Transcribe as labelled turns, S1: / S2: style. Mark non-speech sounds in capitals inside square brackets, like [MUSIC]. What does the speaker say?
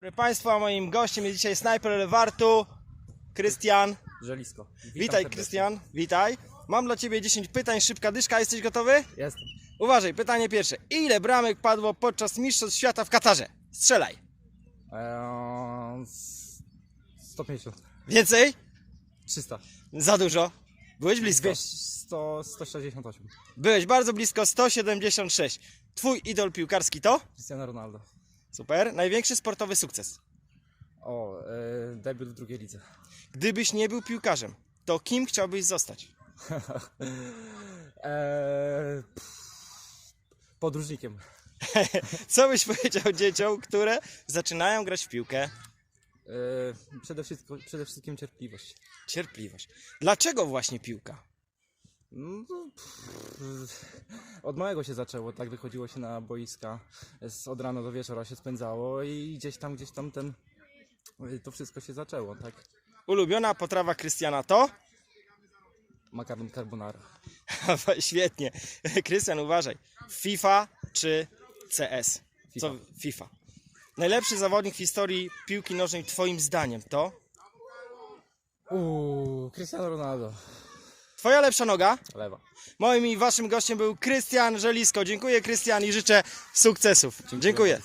S1: Proszę Państwa, moim gościem jest dzisiaj snajper Lewartu, Krystian.
S2: Żelisko. Witam
S1: Witaj
S2: serdecznie.
S1: Krystian, witaj. Mam dla Ciebie 10 pytań, szybka dyszka, jesteś gotowy?
S2: Jestem.
S1: Uważaj, pytanie pierwsze. Ile bramek padło podczas Mistrzostw Świata w Katarze? Strzelaj.
S2: Eee, s- 150.
S1: Więcej?
S2: 300.
S1: Za dużo. Byłeś blisko.
S2: 200, 100, 168.
S1: Byłeś bardzo blisko, 176. Twój idol piłkarski to?
S2: Cristiano Ronaldo.
S1: Super. Największy sportowy sukces.
S2: O, e, debiut w drugiej lidze.
S1: Gdybyś nie był piłkarzem, to kim chciałbyś zostać?
S2: Eee, [LAUGHS] pff, podróżnikiem. [LAUGHS]
S1: Co byś powiedział dzieciom, które zaczynają grać w piłkę?
S2: Eee, przede, wszystkim, przede wszystkim cierpliwość.
S1: Cierpliwość. Dlaczego właśnie piłka?
S2: No, pff, od małego się zaczęło, tak wychodziło się na boiska, z, od rana do wieczora się spędzało i gdzieś tam, gdzieś tam ten, to wszystko się zaczęło, tak?
S1: Ulubiona potrawa Krystiana to?
S2: Makaron carbonara. [LAUGHS]
S1: Świetnie. Krystian, uważaj. FIFA czy CS? Co FIFA? Najlepszy zawodnik w historii piłki nożnej twoim zdaniem to?
S2: Uuu, Cristiano Ronaldo.
S1: Twoja lepsza noga?
S2: Lewa.
S1: Moim i waszym gościem był Krystian Żelisko. Dziękuję Krystian i życzę sukcesów. Dziękuję.